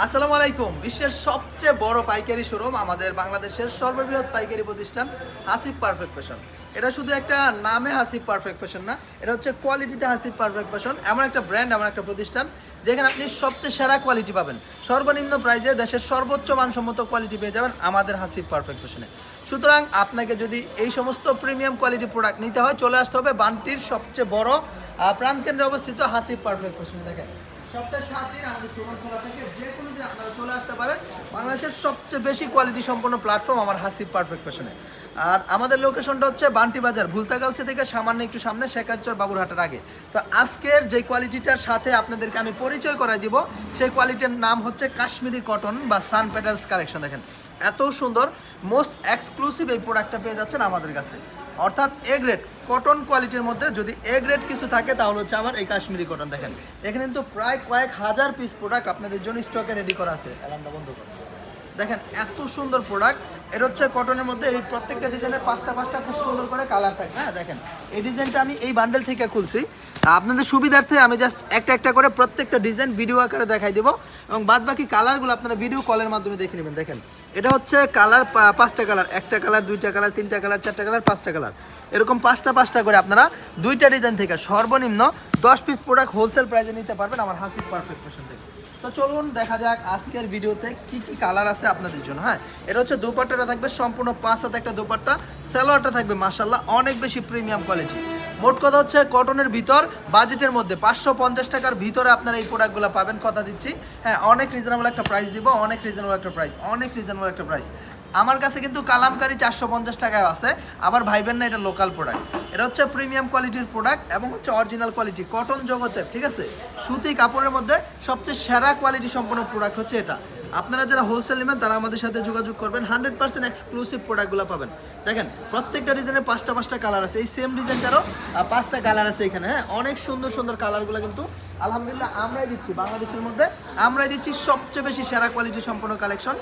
আসসালামু আলাইকুম। বিশ্বের সবচেয়ে বড় পাইকারি শোরুম, আমাদের বাংলাদেশের সর্ববৃহৎ পাইকারি প্রতিষ্ঠান হাসিব পারফেক্ট ফ্যাশন এটা শুধু একটা নামে হাসিব পারফেক্ট ফ্যাশন না, এটা হচ্ছে কোয়ালিটিতে হাসিব পারফেক্ট ফ্যাশন এমন একটা ব্র্যান্ড এমন একটা প্রতিষ্ঠান যেখানে আপনি সবচেয়ে সেরা কোয়ালিটি পাবেন। সর্বনিম্ন প্রাইজে দেশের সর্বোচ্চ মানসম্মত কোয়ালিটি পেয়ে যাবেন আমাদের হাসিব পারফেক্ট ফ্যাশনে সুতরাং আপনাকে যদি এই সমস্ত প্রিমিয়াম কোয়ালিটি প্রোডাক্ট নিতে হয়, চলে আসতে হবে বানটির সবচেয়ে বড় প্রাণকেন্দ্রে অবস্থিত হাসিব পারফেক্ট ফ্যাশনে দেখেন, সপ্তাহে সাত দিন আমাদের শোরুম খোলা থাকে, যে কোনো দিন আপনারা চলে আসতে পারেন বাংলাদেশের সবচেয়ে বেশি কোয়ালিটি সম্পন্ন প্ল্যাটফর্ম আমার হাসিব পারফেক্ট ফ্যাশনে আর আমাদের লোকেশনটা হচ্ছে বান্টি বাজার ভুলতাগাউসি থেকে সামান্য একটু সামনে শেখারচর বাবুরহাটের আগে। তো আজকের যে কোয়ালিটিটার সাথে আপনাদেরকে আমি পরিচয় করাই দিব, সেই কোয়ালিটির নাম হচ্ছে কাশ্মীরি কটন বা সান পেটালস কালেকশন দেখেন। এত সুন্দর মোস্ট এক্সক্লুসিভ এই প্রোডাক্টটা পেয়ে যাচ্ছেন আমাদের কাছে। অর্থাৎ এ গ্রেড কটন কোয়ালিটির মধ্যে যদি এ গ্রেড কিছু থাকে, তাহলে হচ্ছে আমার এই কাশ্মীরি কটন দেখেন। এখানে কিন্তু প্রায় কয়েক হাজার পিস প্রোডাক্ট আপনাদের জন্য স্টকে রেডি করা আছে। অ্যালার্মটা বন্ধ করুন দেখেন, এত সুন্দর প্রোডাক্ট এটা হচ্ছে কটনের মধ্যে এই প্রত্যেকটা ডিজাইনের পাঁচটা পাঁচটা খুব সুন্দর করে কালার থাকে হ্যাঁ দেখেন, এই ডিজাইনটা আমি এই বান্ডেল থেকে খুলছি। আপনাদের সুবিধার্থে আমি জাস্ট একটা একটা করে প্রত্যেকটা ডিজাইন ভিডিও আকারে দেখাই দেবো এবং বাদ বাকি কালারগুলো আপনারা ভিডিও কলের মাধ্যমে দেখে নেবেন। দেখেন, এটা হচ্ছে কালার পাঁচটা কালার একটা কালার দুইটা কালার তিনটা কালার চারটা কালার পাঁচটা কালার এরকম পাঁচটা পাঁচটা করে আপনারা দুইটা ডিজাইন থেকে সর্বনিম্ন দশ পিস প্রোডাক্ট হোলসেল প্রাইসে নিতে পারবেন। আমার হাসির পারফেক্ট ফ্যাশন থেকে। তো চলুন দেখা যাক আজকের ভিডিওতে কি কি কালার আছে আপনাদের জন্য হ্যাঁ? এটা হচ্ছে দুপাট্টাটা থাকবে, সম্পূর্ণ পাঁচ হাতে একটা দুপাট্টা। স্যালোয়ারটা থাকবে মাসাল্লাহ অনেক বেশি প্রিমিয়াম কোয়ালিটি মোট কথা হচ্ছে কটনের ভিতর বাজেটের মধ্যে পাঁচশো পঞ্চাশ টাকার ভিতরে আপনারা এই প্রোডাক্টগুলো পাবেন, কথা দিচ্ছি। হ্যাঁ অনেক রিজনেবল একটা প্রাইস দিব, অনেক রিজনেবল একটা প্রাইস অনেক রিজনেবল একটা প্রাইস আমার কাছে কিন্তু কালামকারি চারশো পঞ্চাশ টাকায় আছে, আবার ভাইবেন না এটা লোকাল প্রোডাক্ট এটা হচ্ছে প্রিমিয়াম কোয়ালিটির প্রোডাক্ট এবং হচ্ছে অরিজিনাল কোয়ালিটি কটন জগতের, ঠিক আছে? সুতি কাপড়ের মধ্যে সবচেয়ে সেরা কোয়ালিটি সম্পন্ন প্রোডাক্ট হচ্ছে এটা। আপনারা যারা হোলসেল নেবেন, তারা আমাদের সাথে যোগাযোগ করবেন হান্ড্রেড পার্সেন্ট এক্সক্লুসিভ প্রোডাক্টগুলো পাবেন। দেখেন, প্রত্যেকটা ডিজাইনের পাঁচটা পাঁচটা কালার আছে, এই সেম ডিজাইনটারও পাঁচটা কালার আছে এখানে হ্যাঁ? অনেক সুন্দর সুন্দর কালারগুলো কিন্তু আলহামদুলিল্লাহ, আমরাই দিচ্ছি। বাংলাদেশের মধ্যে আমরাই দিচ্ছি সবচেয়ে বেশি সেরা কোয়ালিটি সম্পন্ন কালেকশন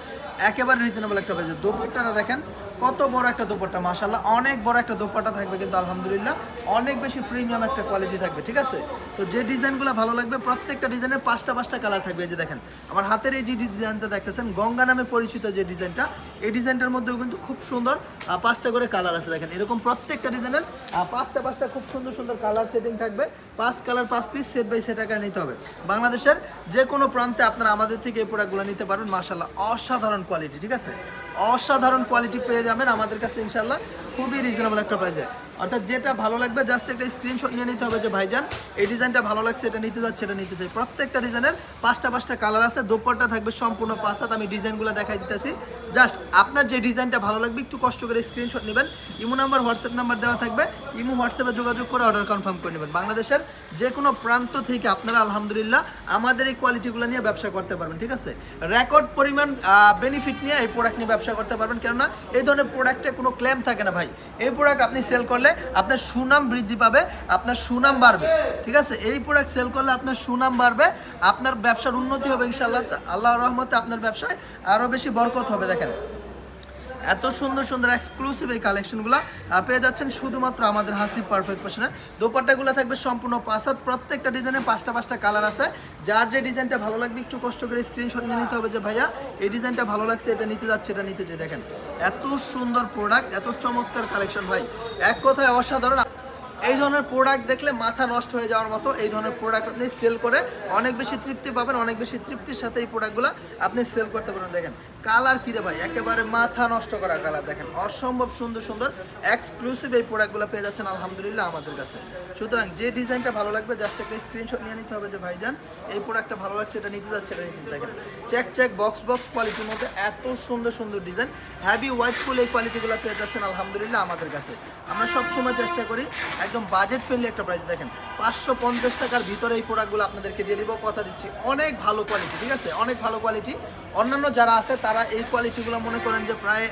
একেবারে রিজনেবল একটা প্রাইসে দোপাট্টাটা দেখেন কত বড় একটা দোপাট্টা মাশাল্লাহ অনেক বড় একটা দোপাট্টা থাকবে কিন্তু আলহামদুলিল্লাহ, অনেক বেশি প্রিমিয়াম একটা কোয়ালিটি থাকবে, ঠিক আছে? তো যে ডিজাইনগুলো ভালো লাগবে, প্রত্যেকটা ডিজাইনের পাঁচটা পাঁচটা কালার থাকবে, এই যে দেখেন, আমার হাতের এই যে ডিজাইনটা দেখতেছেন, গঙ্গা নামে পরিচিত যে ডিজাইনটা, এই ডিজাইনটার মধ্যেও কিন্তু খুব সুন্দর পাঁচটা করে কালার আছে, দেখেন, এরকম প্রত্যেকটা ডিজাইনের পাঁচটা পাঁচটা খুব সুন্দর সুন্দর কালার সেটিং থাকবে, পাঁচ কালার পাঁচ পিস সেট বাই সেট আকারে নিতে হবে। বাংলাদেশের যে কোনো প্রান্তে আপনারা আমাদের থেকে এই প্রোডাক্টগুলো নিতে পারবেন মাশাল্লাহ অসাধারণ কোয়ালিটি ঠিক আছে? অসাধারণ কোয়ালিটি পেয়ে যাবেন আমাদের কাছে ইনশাল্লাহ খুবই রিজনেবল একটা প্রাইসে অর্থাৎ যেটা ভালো লাগবে জাস্ট একটা স্ক্রিনশট নিয়ে নিতে হবে যে, ভাইজান, এই ডিজাইনটা ভালো লাগছে, এটা নিতে যাচ্ছে, এটা নিতে চাই। প্রত্যেকটা ডিজাইনের পাঁচটা পাঁচটা কালার আছে, দোপাট্টা থাকবে সম্পূর্ণ পাঁচ হাত, আমি ডিজাইনগুলো দেখাই দিতেছি। জাস্ট আপনার যে ডিজাইনটা ভালো লাগবে, একটু কষ্ট করে স্ক্রিনশট নেবেন। ইমো নাম্বার, হোয়াটসঅ্যাপ নাম্বার দেওয়া থাকবে। ইমো হোয়াটসঅ্যাপে যোগাযোগ করে অর্ডার কনফার্ম করে নেবেন। বাংলাদেশের যে কোনো প্রান্ত থেকে আপনারা, আলহামদুলিল্লাহ, আমাদের এই কোয়ালিটিগুলো নিয়ে ব্যবসা করতে পারবেন, ঠিক আছে? রেকর্ড পরিমাণ বেনিফিট নিয়ে এই প্রোডাক্ট নিয়ে ব্যবসা করতে পারবেন। কেননা, এই ধরনের প্রোডাক্টে কোনো ক্লেম থাকে না, ভাই। এই প্রোডাক্ট আপনি সেল করলে আপনার সুনাম বৃদ্ধি পাবে, আপনার সুনাম বাড়বে। ঠিক আছে? এই প্রোডাক্ট সেল করলে আপনার সুনাম বাড়বে, আপনার ব্যবসার উন্নতি হবে ইনশাল্লাহ আল্লাহ রহমতে আপনার ব্যবসায় আরও বেশি বরকত হবে, দেখেন। এত সুন্দর সুন্দর এক্সক্লুসিভ এই কালেকশনগুলো পেয়ে যাচ্ছেন শুধুমাত্র আমাদের হাসি পারফেক্ট ফ্যাশনে দোপাট্টাগুলো থাকবে সম্পূর্ণ পাঁচাত প্রত্যেকটা ডিজাইনে পাঁচটা পাঁচটা কালার আছে। যার যে ডিজাইনটা ভালো লাগবে, একটু কষ্ট করে স্ক্রিনশট নিয়ে নিতে হবে যে, ভাইয়া, এই ডিজাইনটা ভালো লাগছে, এটা নিতে যাচ্ছে, এটা নিতে চাই দেখেন, এত সুন্দর প্রোডাক্ট এত চমৎকার কালেকশন ভাই। এক কথায় অসাধারণ। এই ধরনের প্রোডাক্ট দেখলে মাথা নষ্ট হয়ে যাওয়ার মতো এই ধরনের প্রোডাক্ট আপনি সেল করে অনেক বেশি তৃপ্তি পাবেন, অনেক বেশি তৃপ্তির সাথে এই প্রোডাক্টগুলো আপনি সেল করতে পারবেন। দেখেন কালার কিরে ভাই? একেবারে মাথা নষ্ট করা কালার দেখেন। অসম্ভব সুন্দর সুন্দর এক্সক্লুসিভ এই প্রোডাক্টগুলো পেয়ে যাচ্ছেন আলহামদুলিল্লাহ আমাদের কাছে। সুতরাং যে ডিজাইনটা ভালো লাগবে জাস্ট একটা স্ক্রিনশট নিয়ে নিতে হবে যে ভাইজান, এই প্রোডাক্টটা ভালো লাগছে, এটা নিতে যাচ্ছে, এটা নিতে দেখেন চেক চেক বক্স বক্স কোয়ালিটির মধ্যে এত সুন্দর সুন্দর ডিজাইন হ্যাভি হোয়াইট ফুল এই কোয়ালিটিগুলো পেয়ে যাচ্ছেন আলহামদুলিল্লাহ আমাদের কাছে। আমরা সবসময় চেষ্টা করি একদম বাজেট ফ্রেন্ডলি একটা প্রাইস দেখেন, পাঁচশো পঞ্চাশ টাকার ভিতরে এই প্রোডাক্টগুলো আপনাদেরকে দিয়ে দিব, কথা দিচ্ছি, অনেক ভালো কোয়ালিটি ঠিক আছে? অনেক ভালো কোয়ালিটি অন্যান্য যারা আছে তারা এই কোয়ালিটিগুলো মনে করেন যে প্রায়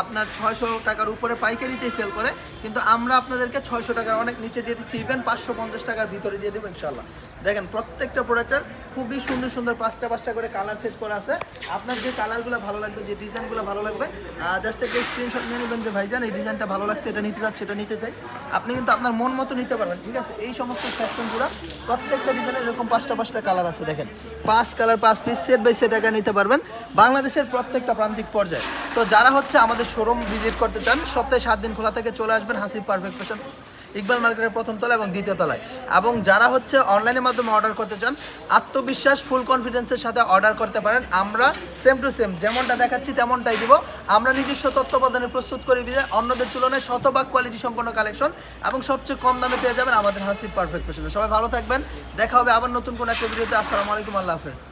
আপনার ছয়শো টাকার উপরে পাইকারিতেই সেল করে, কিন্তু আমরা আপনাদেরকে ছয়শো টাকার অনেক নিচে দিয়ে দিচ্ছি ইভেন পাঁচশো পঞ্চাশ টাকার ভিতরে দিয়ে দেবো ইনশাল্লাহ দেখেন, প্রত্যেকটা প্রোডাক্টের খুবই সুন্দর সুন্দর পাঁচটা পাঁচটা করে কালার সেট করা আছে। আপনার যে কালারগুলো ভালো লাগবে, যে ডিজাইনগুলো ভালো লাগবে জাস্ট একটা স্ক্রিনশট নিয়ে নেবেন যে, ভাইজান, এই ডিজাইনটা ভালো লাগছে, এটা নিতে যাচ্ছে এটা নিতে চাই। আপনি কিন্তু আপনার মন মতো নিতে পারবেন, ঠিক আছে? এই সমস্ত সেকশনগুলো প্রত্যেকটা ডিজাইনের এরকম পাঁচটা পাঁচটা কালার আছে, দেখেন। পাঁচ কালার পাঁচ পিস সেট বাই সেট আকারে নিতে পারবেন। বাংলাদেশের প্রত্যেকটা প্রান্তিক পর্যায়ে। তো যারা হচ্ছে আমাদের শোরুম ভিজিট করতে চান, সপ্তাহে সাত দিন খোলা থেকে চলে আসবেন হাসিব পারফেক্ট ফ্যাশন ইকবাল মার্কেটের প্রথম তলা এবং দ্বিতীয় তলায়। এবং যারা হচ্ছে অনলাইনের মাধ্যমে অর্ডার করতে চান, আত্মবিশ্বাস ফুল কনফিডেন্সের সাথে অর্ডার করতে পারেন। আমরা সেম টু সেম যেমনটা দেখাচ্ছি তেমনটাই দিব। আমরা নিজস্ব তত্ত্বাবধানে প্রস্তুত করে দিয়ে অন্যদের তুলনায় শতভাগ কোয়ালিটি সম্পন্ন কালেকশন এবং সবচেয়ে কম দামে পেয়ে যাবেন আমাদের হাসিব পারফেক্ট ফ্যাশনে সবাই ভালো থাকবেন, দেখা হবে আবার নতুন কোনো একটা ভিডিওতে আসসালামু আলাইকুম, আল্লাহ হাফেজ।